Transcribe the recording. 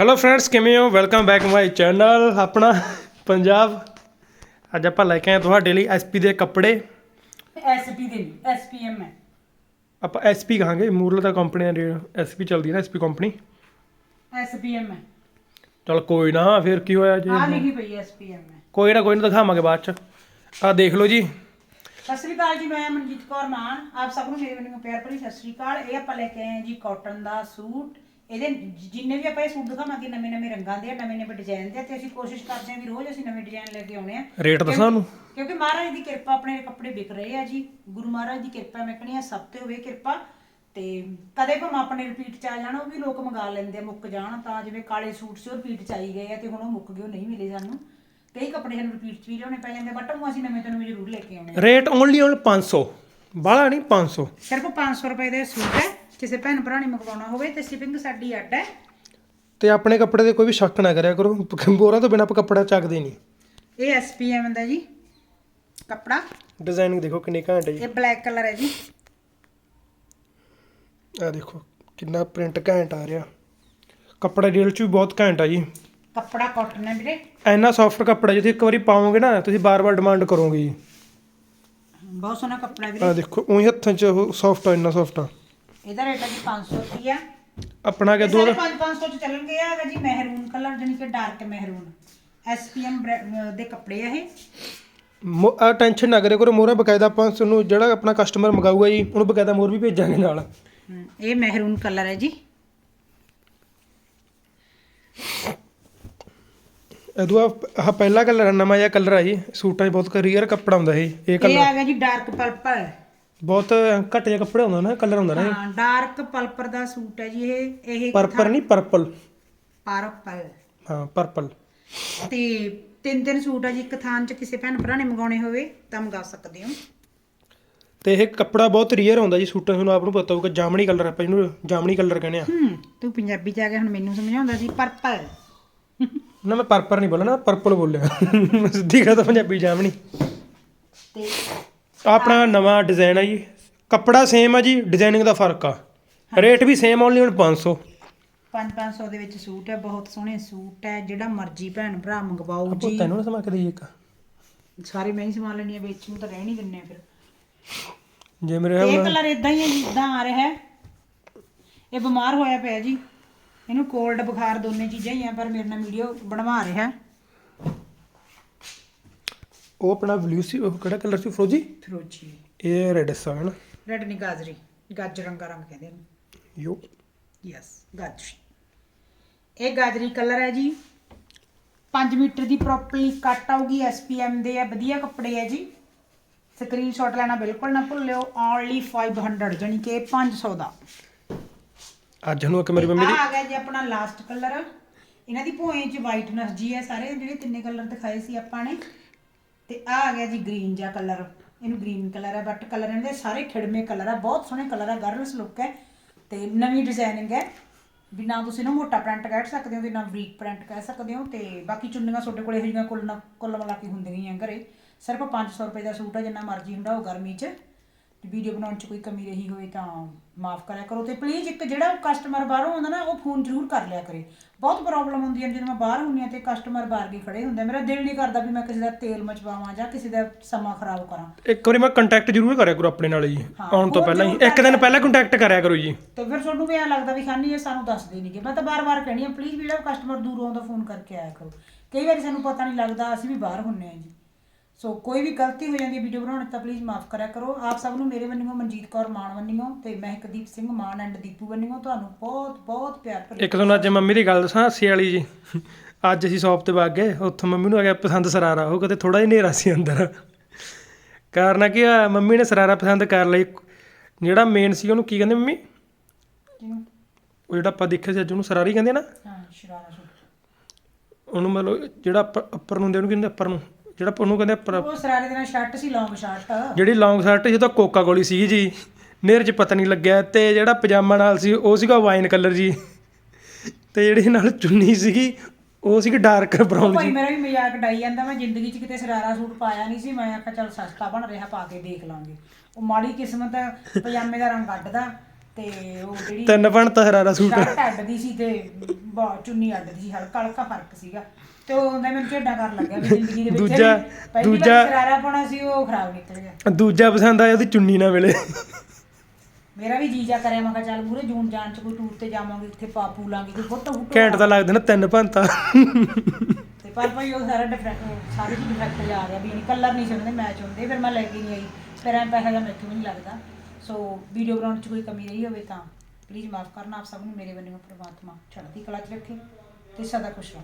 Hello friends ਕਿਵੇਂ ਹੋ? Welcome back my channel ਆਪਣਾ ਪੰਜਾਬ। ਅੱਜ ਆਪਾਂ ਲੈ ਕੇ ਆਏ ਤੁਹਾਡੇ ਲਈ ਐਸਪੀ ਦੇ ਕੱਪੜੇ। ਐਸਪੀ ਦੇ ਨਹੀਂ ਐਸਪੀਐਮ ਹੈ। ਆਪਾਂ ਐਸਪੀ ਕਹਾਂਗੇ ਮੂਰਲ ਦਾ ਕੰਪਨੀ ਐਸਪੀ ਚੱਲਦੀ ਹੈ ਨਾ ਐਸਪੀ ਕੰਪਨੀ ਐਸਪੀਐਮ ਹੈ। ਚਲ ਕੋਈ ਨਾ ਫਿਰ ਕੀ ਹੋਇਆ ਜੀ? ਆ ਲਿਖੀ ਪਈ ਐਸਪੀਐਮ ਹੈ। ਕੋਈ ਨਾ ਕੋਈ ਨਾ ਦਿਖਾਵਾਂਗੇ ਬਾਅਦ ਚ। ਆ ਦੇਖ ਲਓ ਜੀ। ਸਤਿ ਸ੍ਰੀ ਅਕਾਲ ਜੀ ਮੈਂ ਮਨਜੀਤ ਕੌਰ ਮਾਨ। ਆਪ ਸਭ ਨੂੰ ਮੇਰੇ ਵੱਲੋਂ ਪਿਆਰ ਭਰੀ ਸਤਿ ਸ੍ਰੀ ਅਕਾਲ। ਇਹ ਆਪਾਂ ਲੈ ਕੇ ਆਏ ਹਾਂ ਜੀ ਕਾਟਨ ਦਾ ਸੂਟ। ਇਹਦੇ ਜਿੰਨੇ ਵੀ ਆਪਾਂ ਇਹ ਸੂਟ ਦਿਖਾਵਾਂਗੇ ਨਵੇਂ ਨਵੇਂ ਰੰਗਾਂ ਦੇ ਆ ਨਵੇਂ ਨਵੇਂ ਡਿਜ਼ਾਈਨ ਦੇ ਆ ਤੇ ਅਸੀਂ ਕੋਸ਼ਿਸ਼ ਕਰਦੇ ਹਾਂ ਵੀ ਰੋਜ਼ ਅਸੀਂ ਨਵੇਂ ਡਿਜ਼ਾਈਨ ਲੈ ਕੇ ਆਉਣੇ ਆ। ਰੇਟ ਦੱਸਾਂ ਤੁਹਾਨੂੰ ਕਿਉਂਕਿ ਮਹਾਰਾਜ ਦੀ ਕਿਰਪਾ ਆਪਣੇ ਕੱਪੜੇ ਵਿਕ ਰਹੇ ਆ ਜੀ। ਗੁਰੂ ਮਹਾਰਾਜ ਦੀ ਕਿਰਪਾ ਮੈਂ ਕਹਿੰਦੀ ਆ ਸਭ ਤੇ ਹੋਵੇ ਕਿਰਪਾ। ਤੇ ਕਦੇ ਭਾਵੇਂ ਆਪਣੇ ਰਿਪੀਟ ਚ ਆ ਜਾਣ ਉਹ ਵੀ ਲੋਕ ਮੰਗਾ ਲੈਂਦੇ ਆ ਮੁੱਕ ਜਾਣ। ਤਾਂ ਜਿਵੇਂ ਕਾਲੇ ਸੂਟ ਸੀ ਉਹ ਰਿਪੀਟ ਚ ਆਈ ਗਏ ਆ ਤੇ ਹੁਣ ਉਹ ਮੁੱਕ ਗਏ ਉਹ ਨਹੀਂ ਮਿਲੇ ਸਾਨੂੰ। ਇਹ ਕੱਪੜੇ ਸਾਨੂੰ ਰਿਪੀਟ ਚ ਵੀ ਲਿਆਉਣੇ ਪੈ ਜਾਂਦੇ ਬਟ ਉਹ ਅਸੀਂ ਨਵੇਂ ਤੋਂ ਨਵੇਂ ਜ਼ਰੂਰ ਲੈ ਕੇ ਆਉਣੇ ਆ। ਰੇਟ ਓਨਲੀ ਓਨ 500 ਬਾਲਾ ਨਹੀਂ 500 ਸਿਰਫ 500 ਰੁਪਏ ਦੇ ਸੂਟ ਹੈ। ਕਿਸੇ ਭੈਣ ਭਰਾ ਨੇ ਮੰਗਵਾਉਣਾ ਹੋਵੇ ਤੇ ਸ਼ਿਪਿੰਗ ਸਾਡੀ ਅੱਡ ਹੈ। ਤੇ ਆਪਣੇ ਕੱਪੜੇ ਤੇ ਕੋਈ ਵੀ ਸ਼ੱਕ ਨਾ ਕਰਿਆ ਕਰੋ ਬੋਰਾ ਤੋਂ ਬਿਨਾ ਆਪਾਂ ਕੱਪੜਾ ਚੱਕਦੇ ਨਹੀਂ। ਇਹ ਐਸਪੀਐਮ ਦਾ ਜੀ ਕੱਪੜਾ। ਡਿਜ਼ਾਈਨਿੰਗ ਦੇਖੋ ਕਿੰਨੀ ਘੈਂਟ ਹੈ ਜੀ। ਇਹ ਬਲੈਕ ਕਲਰ ਹੈ ਜੀ। ਆ ਦੇਖੋ ਕਿੰਨਾ ਪ੍ਰਿੰਟ ਘੈਂਟ ਆ ਰਿਹਾ। ਕੱਪੜਾ ਰੀਅਲ ਚ ਵੀ ਬਹੁਤ ਘੈਂਟ ਆ ਜੀ। ਕੱਪੜਾ ਕਾਟਨ ਹੈ ਵੀਰੇ। ਇੰਨਾ ਸੌਫਟ ਕੱਪੜਾ ਜੇ ਤੁਸੀਂ ਇੱਕ ਵਾਰੀ ਪਾਓਗੇ ਨਾ ਤੁਸੀਂ ਬਾਰ-ਬਾਰ ਡਿਮਾਂਡ ਕਰੋਗੇ ਜੀ। ਬਹੁਤ ਸੋਹਣਾ ਕੱਪੜਾ ਆ ਵੀਰੇ। ਦੇਖੋ ਉਹੀ ਹੱਥਾਂ 'ਚ ਉਹ ਸੌਫਟ ਆ ਇੰਨਾ ਸੌਫਟ ਆ। ਇਹਦਾ ਰੇਟ ਹੈ ਜੀ 500 ਰੁਪਿਆ ਆਪਣਾ ਕਿ ਦੋ ਸਾਰੇ 5-500 ਚ ਚੱਲਣਗੇ ਇਹ ਹੈਗਾ ਜੀ ਮਹਿਰੂਨ ਕਲਰ ਜਾਨੀ ਕਿ ਡਾਰਕ ਮਹਿਰੂਨ। ਐਸਪੀਐਮ ਦੇ ਕੱਪੜੇ ਆ ਇਹ। ਟੈਨਸ਼ਨ ਨਾ ਕਰਿਆ ਕਰੋ ਮੋਹਰਾ ਬਕਾਇਦਾ ਆਪਾਂ ਤੁਹਾਨੂੰ ਜਿਹੜਾ ਆਪਣਾ ਕਸਟਮਰ ਮੰਗਾਊਗਾ ਜੀ ਉਹਨੂੰ ਬਕਾਇਦਾ ਮੋਹਰ ਵੀ ਭੇਜਾਂਗੇ ਨਾਲ। ਹਮ, ਇਹ ਮਹਿਰੂਨ ਕਲਰ ਹੈ ਜੀ। ਇਹਦੂ ਆ ਪਹਿਲਾ ਕਲਰ ਨਵਾਂ ਜਿਹਾ ਕਲਰ ਆ ਜੀ। ਸੂਟਾਂ 'ਚ ਬਹੁਤ ਰੀਅਰ ਕੱਪੜਾ ਹੁੰਦਾ ਇਹ ਇਹ ਇਹ ਕਲਰ। ਹੈਗਾ ਜੀ ਡਾਰਕ ਪਰਪਲ ਬਹੁਤ ਘੱਟ ਜਿਹਾ ਕੱਪੜਾ ਹੁੰਦਾ ਨਾ ਕਲਰ ਹੁੰਦਾ ਨਾ ਇਹ। ਹਾਂ ਡਾਰਕ ਪਰਪਲ ਦਾ ਸੂਟ ਹੈ ਜੀ ਇਹ ਇਹ ਪਰਪਲ ਨਹੀਂ ਪਰਪਲ ਪਰਪਲ ਹਾਂ ਪਰਪਲ ਤੇ ਤਿੰਨ ਤਿੰਨ ਸੂਟ ਹੈ ਜੀ ਇੱਕ ਥਾਨ ਚ ਕਿਸੇ ਭੈਣ ਭਰਾ ਨੇ ਮੰਗਾਉਣੇ ਹੋਵੇ ਤਾਂ ਮੰਗਾ ਸਕਦੇ ਹੋ। ਤੇ ਇਹ ਕੱਪੜਾ ਬਹੁਤ ਰੀਅਰ ਹੁੰਦਾ ਜੀ ਸੂਟਾਂ ਤੁਹਾਨੂੰ ਆਪ ਨੂੰ ਪਤਾ ਹੋਊਗਾ ਜਾਮਣੀ ਕਲਰ ਆਪਾਂ ਇਹਨੂੰ ਜਾਮਣੀ ਕਲਰ ਕਹਿੰਦੇ ਆ। ਹੂੰ ਤੂੰ ਪੰਜਾਬੀ ਚ ਆ ਗਿਆ ਹੁਣ ਮੈਨੂੰ ਸਮਝਾਉਂਦਾ ਸੀ ਪਰਪਲ ਨਾ ਮੈਂ ਪਰਪਲ ਨਹੀਂ ਬੋਲਣਾ ਪਰਪਲ ਬੋਲਿਆ। ਸਿੱਧੀ ਗੱਲ ਤਾਂ ਪੰਜਾਬੀ ਜਾਮਣੀ। ਤੇ ਆਪਣਾ ਨਵਾਂ ਡਿਜ਼ਾਈਨ ਆ ਜੀ। ਕੱਪੜਾ ਸੇਮ ਆ ਜੀ ਡਿਜ਼ਾਈਨਿੰਗ ਦਾ ਫ਼ਰਕ ਆ। ਰੇਟ ਵੀ ਸੇਮ ਓਨਲੀ ਹੁਣ 500 5-500 ਦੇ ਵਿੱਚ ਸੂਟ ਹੈ ਬਹੁਤ ਸੋਹਣੇ ਸੂਟ ਹੈ ਜਿਹੜਾ ਮਰਜ਼ੀ ਭੈਣ ਭਰਾ ਮੰਗਵਾਓ ਆਪੋ ਜੀ। ਤੈਨੂੰ ਨਾ ਸਮਾ ਕੇ ਦੇਈਏ ਇੱਕ। ਸਾਰੇ ਮੈਂ ਹੀ ਸਮਾਨ ਲੈਣੀ ਹੈ ਵਿੱਚ ਨੂੰ ਤਾਂ ਰਹਿ ਨਹੀਂ ਦਿੰਨੇ ਫਿਰ। ਜੇ ਮੇਰੇ ਇਹ ਕਲਰ ਇਦਾਂ ਹੀ ਹੈ ਜਿੱਦਾਂ ਆ ਰਿਹਾ ਹੈ। ਇਹ ਬਿਮਾਰ ਹੋਇਆ ਪਿਆ ਜੀ। ਇਹਨੂੰ ਕੋਲਡ ਬੁਖਾਰ ਦੋਨੇ ਚੀਜ਼ਾਂ ਹੀ ਆ ਪਰ ਮੇਰੇ ਨਾਲ ਵੀਡੀਓ ਬਣਵਾ ਰਿਹਾ ਹੈ। ਉਹ ਆਪਣਾ ਬਲੂ ਸੀ ਉਹ ਕਿਹੜਾ ਕਲਰ ਸੀ? ਫਰੋਜੀ? ਫਿਰੋਜੀ। ਇਹ ਰੈਡ ਸਾ ਹੈ ਨਾ? ਰੈਡ ਨਹੀਂ ਗਾਜਰੀ। ਗਾਜਰ ਰੰਗਾ ਰੰਗ ਕਹਿੰਦੇ ਇਹਨੂੰ। ਯੋ। ਯੈਸ ਗਾਜਰੀ। ਇਹ ਗਾਜਰੀ ਕਲਰ ਹੈ ਜੀ। 5 ਮੀਟਰ ਦੀ ਪ੍ਰੋਪਰਲੀ ਕੱਟ ਆਊਗੀ ਐਸਪੀਐਮ ਦੇ। ਆ ਵਧੀਆ ਕੱਪੜੇ ਹੈ ਜੀ। ਸਕਰੀਨਸ਼ਾਟ ਲੈਣਾ ਬਿਲਕੁਲ ਨਾ ਭੁੱਲਿਓ। ਓਨਲੀ 500 ਜਾਨੀ ਕਿ 500 ਦਾ। ਅੱਜ ਨੂੰ ਇੱਕ ਮੇਰੀ ਮੰਮੀ ਆਹ ਦੀ ਆ ਗਿਆ ਜੀ ਆਪਣਾ ਲਾਸਟ ਕਲਰ ਇਹਨਾਂ ਦੀ ਭੋਏ ਚ ਵਾਈਟਨੈਸ ਜੀ ਹੈ। ਸਾਰੇ ਜਿਹੜੇ ਤਿੰਨੇ ਕਲਰ ਦਿਖਾਏ ਸੀ ਆਪਾਂ ਨੇ। ਤੇ ਆ ਆ ਗਿਆ ਜੀ ਗ੍ਰੀਨ ਜਿਹਾ ਕਲਰ ਇਹਨੂੰ ਗ੍ਰੀਨ ਕਲਰ ਹੈ ਬਟ ਕਲਰ ਇਹਨਾਂ ਦੇ ਸਾਰੇ ਖਿੜਮੇ ਕਲਰ ਹੈ ਬਹੁਤ ਸੋਹਣੇ ਕਲਰ ਹੈ ਗਰਲਸ ਲੁੱਕ ਹੈ। ਤੇ ਨਵੀਂ ਡਿਜ਼ਾਈਨਿੰਗ ਹੈ। ਵੀ ਨਾ ਤੁਸੀਂ ਇਹਨੂੰ ਮੋਟਾ ਪ੍ਰਿੰਟ ਕਹਿ ਸਕਦੇ ਹੋ ਤੇ ਨਾ ਬਰੀਕ ਪ੍ਰਿੰਟ ਕਹਿ ਸਕਦੇ ਹੋ, ਤੇ ਬਾਕੀ ਚੁੰਨੀਆਂ ਤੁਹਾਡੇ ਕੋਲੇ ਇਹੋ ਜਿਹੀਆਂ ਕੁੱਲ ਨਾ ਕੁੱਲ ਮਿਲਾ ਕੇ ਹੁੰਦੀਆਂ ਘਰੇ। ਸਿਰਫ 500 ਰੁਪਏ ਦਾ ਸੂਟ ਹੈ ਜਿੰਨਾ ਮਰਜ਼ੀ ਹੁੰਦਾ ਉਹ ਗਰਮੀ 'ਚ। ਵੀਡੀਓ ਬਣਾਉਣ 'ਚ ਕੋਈ ਕਮੀ ਰਹੀ ਹੋਵੇ ਤਾਂ ਮਾਫ ਕਰਿਆ ਕਰੋ ਤੇ ਪਲੀਜ਼ ਇੱਕ ਜਿਹੜਾ ਕਸਟਮਰ ਬਾਹਰੋਂ ਆਉਂਦਾ ਨਾ ਉਹ ਫੋਨ ਜ਼ਰੂਰ ਕਰ ਲਿਆ ਕਰੇ। ਬਹੁਤ ਪ੍ਰੋਬਲਮ ਹੁੰਦੀ ਹੈ ਜਦੋਂ ਮੈਂ ਬਾਹਰ ਹੁੰਨੀ ਆ ਤੇ ਕਸਟਮਰ ਬਾਹਰ ਕੇ ਖੜੇ ਹੁੰਦੇ ਆ। ਮੇਰਾ ਦਿਲ ਨਹੀਂ ਕਰਦਾ ਵੀ ਮੈਂ ਕਿਸੇ ਦਾ ਤੇਲ ਮਚਵਾਵਾਂ ਜਾਂ ਕਿਸੇ ਦਾ ਸਮਾਂ ਖਰਾਬ ਕਰਾਂ। ਇੱਕ ਵਾਰੀ ਮੈਂ ਕੰਟੈਕਟ ਜ਼ਰੂਰ ਕਰਿਆ ਕਰੋ ਆਪਣੇ ਨਾਲ ਜੀ। ਹਾਂ, ਆਉਣ ਤੋਂ ਪਹਿਲਾਂ ਹੀ। ਜ਼ਰੂਰ ਇੱਕ ਦਿਨ ਪਹਿਲਾਂ ਕੰਟੈਕਟ ਕਰਿਆ ਕਰੋ ਜੀ। ਤੇ ਫਿਰ ਤੁਹਾਨੂੰ ਵੀ ਐਂ ਲੱਗਦਾ ਵੀ ਖਾਨੀ ਇਹ ਸਾਨੂੰ ਦੱਸਦੇ ਨਹੀਂਗੇ ਮੈਂ ਤਾਂ ਬਾਰ-ਬਾਰ ਕਹਿਣੀ ਆ ਪਲੀਜ਼ ਜਿਹੜਾ ਕਸਟਮਰ ਦੂਰੋਂ ਆਉਂਦਾ ਫੋਨ ਕਰਕੇ ਆਇਆ ਕਰੋ। ਕਈ ਵਾਰੀ ਸਾਨੂੰ ਪਤਾ ਨਹੀਂ ਲੱਗਦਾ ਅਸੀਂ ਵੀ ਬਾਹਰ ਹੁੰਨੇ ਆ ਜੀ। ਸੋ ਕੋਈ ਵੀ ਗਲਤੀ ਹੋ ਜਾਂਦੀ ਹੈ ਵੀਡੀਓ ਬਣਾਉਣ ਤਾਂ ਪਲੀਜ਼ ਮਾਫ ਕਰਿਆ ਕਰੋ। ਆਪ ਸਭ ਨੂੰ ਮੇਰੇ ਵੱਲੋਂ ਮਨਜੀਤ ਕੌਰ ਮਾਨ ਵੱਲੋਂ ਤੇ ਮਹਿਕਦੀਪ ਸਿੰਘ ਮਾਨ ਐਂਡ ਦੀਪੂ ਵੱਲੋਂ ਤੁਹਾਨੂੰ ਬਹੁਤ ਬਹੁਤ ਪਿਆਰ ਭਰੀ ਇੱਕ ਤੁਹਾਨੂੰ ਅੱਜ ਮੰਮੀ ਦੀ ਗੱਲ ਦੱਸਾਂ ਹਾਸੀ ਵਾਲੀ ਜੀ। ਅੱਜ ਅਸੀਂ ਸ਼ਾਪ ਤੇ ਵਗ ਗਏ ਉੱਥੋਂ ਮੰਮੀ ਨੂੰ ਆ ਗਿਆ ਪਸੰਦ ਸਰਾਰਾ ਉਹ ਕਿਤੇ ਥੋੜਾ ਜਿਹਾ ਹਨੇਰਾ ਸੀ ਅੰਦਰ। ਕਾਰਨ ਕੀ ਆ ਮੰਮੀ ਨੇ ਸਰਾਰਾ ਪਸੰਦ ਕਰ ਲਈ ਜਿਹੜਾ ਮੇਨ ਸੀ ਉਹਨੂੰ ਕੀ ਕਹਿੰਦੇ ਮੰਮੀ? ਉਹ ਜਿਹੜਾ ਆਪਾਂ ਦੇਖਿਆ ਸੀ ਅੱਜ ਉਹਨੂੰ ਸਰਾਰੀ ਕਹਿੰਦੇ ਨਾ? ਹਾਂ ਸ਼ਰਾਰਾ ਉਹਨੂੰ ਮਤਲਬ ਜਿਹੜਾ ਉੱਪਰ ਨੂੰ ਹੁੰਦੇ ਉਹਨੂੰ ਕਹਿੰਦੇ ਉੱਪਰ ਨੂੰ। ਜਿਹੜਾ ਉਹਨੂੰ ਕਹਿੰਦੇ ਉਹ ਸਰਾਰੇ ਦੇ ਨਾਲ ਸ਼ਰਟ ਸੀ ਲੌਂਗ ਸ਼ਰਟ ਜਿਹੜੀ ਲੌਂਗ ਸ਼ਰਟ ਸੀ ਉਹ ਤਾਂ ਕੋਕਾ ਕੋਲੀ ਸੀ ਜੀ। ਨੇਰ 'ਚ ਪਤਾ ਨਹੀਂ ਲੱਗਿਆ ਤੇ ਜਿਹੜਾ ਪਜਾਮਾ ਨਾਲ ਸੀ ਉਹ ਸੀਗਾ ਵਾਈਨ ਕਲਰ ਜੀ। ਤੇ ਜਿਹੜੀ ਨਾਲ ਚੁੰਨੀ ਸੀਗੀ ਉਹ ਸੀਗੀ ਡਾਰਕ ਬਰਾਊਨ ਭਾਈ ਮੇਰਾ ਵੀ ਮਜ਼ਾਕ ਡਾਈ ਜਾਂਦਾ ਮੈਂ ਜ਼ਿੰਦਗੀ 'ਚ ਕਿਤੇ ਸਰਾਰਾ ਸੂਟ ਪਾਇਆ ਨਹੀਂ ਸੀ ਮੈਂ ਆਖਿਆ ਚੱਲ ਸਸਤਾ ਬਣ ਰਿਹਾ ਪਾ ਕੇ ਦੇਖ ਲਾਂਗੇ। ਉਹ ਮਾੜੀ ਕਿਸਮਤ ਪਜਾਮੇ ਦਾ ਰੰਗ ਕੱਢਦਾ ਤੇ ਉਹ ਜਿਹੜੀ ਤਿੰਨ ਬਣਤਾ ਹਰਾਰਾ ਸੂਟ। ਸ਼ਰਟ ਅੱਡ ਦੀ ਸੀ ਤੇ ਬਾ ਚੁੰਨੀ ਅੱਡ ਦੀ ਸੀ ਹਲਕਾ ਹਲਕਾ ਫ਼ਰਕ ਸੀਗਾ। ਤੇ ਉਹ ਹੁੰਦਾ ਮੈਨੂੰ ਝੇਡਾ ਕਰਨ ਲੱਗਿਆ ਵੀ ਜ਼ਿੰਦਗੀ ਦੇ ਵਿੱਚ ਦੂਜਾ- ਪਹਿਲੀ ਵਾਰ ਦੂਜਾ- ਸ਼ਰਾਰਾ ਪਾਉਣਾ ਸੀ ਉਹ ਖਰਾਬ ਨਿਕਲ ਗਿਆ। ਦੂਜਾ ਪਸੰਦ ਆਇਆ ਉਹਦੀ ਚੁੰਨੀ ਨਾ ਮਿਲੇ ਮੇਰਾ ਵੀ ਜੀ ਜਾ ਕਰਿਆ ਮੈਂ ਕਿਹਾ ਚੱਲ ਮੂਰੇ ਜੂਨ ਜਾਣ ਚ ਕੋਈ ਟੂਰ ਤੇ ਜਾਵਾਂਗੇ ਉੱਥੇ ਪਾਪੂ ਲਾਂਗੇ ਕੋਈ ਫੋਟੋ ਫੋਟੋ ਘੈਂਟ ਤਾਂ ਲੱਗਦਾ ਨਾ ਤਿੰਨ ਭੰਤਾ ਤੇ। ਪਰ ਭਾਈ ਉਹ ਸਾਰਾ ਡਿਫਰੈਂਟ ਸਾਰੇ ਹੀ ਡਿਫਰੈਂਟ ਜਾ ਰਿਹਾ ਵੀ ਕਲਰ ਨਹੀਂ ਸਮਝਦੇ ਮੈਚ ਹੁੰਦੇ ਫਿਰ ਮੈਂ ਲੈ ਕੇ ਨਹੀਂ ਆਈ। ਫਿਰ ਐਂ ਪੈਸਾ ਦਾ ਮੈਨੂੰ ਨਹੀਂ ਲੱਗਦਾ। ਸੋ ਵੀਡੀਓ ਬਣਾਉਣ ਚ ਕੋਈ ਕਮੀ ਰਹੀ ਹੋਵੇ ਤਾਂ ਪਲੀਜ਼ ਮਾਫ ਕਰਨਾ, ਆਪ ਸਭ ਨੂੰ ਮੇਰੇ ਵੱਲੋਂ ਪ੍ਰਮਾਤਮਾ ਚੜ੍ਹਦੀ ਕਲਾ ਚ ਰੱਖੇ ਤੇ ਸਦਾ ਖੁਸ਼ ਰਹੋ।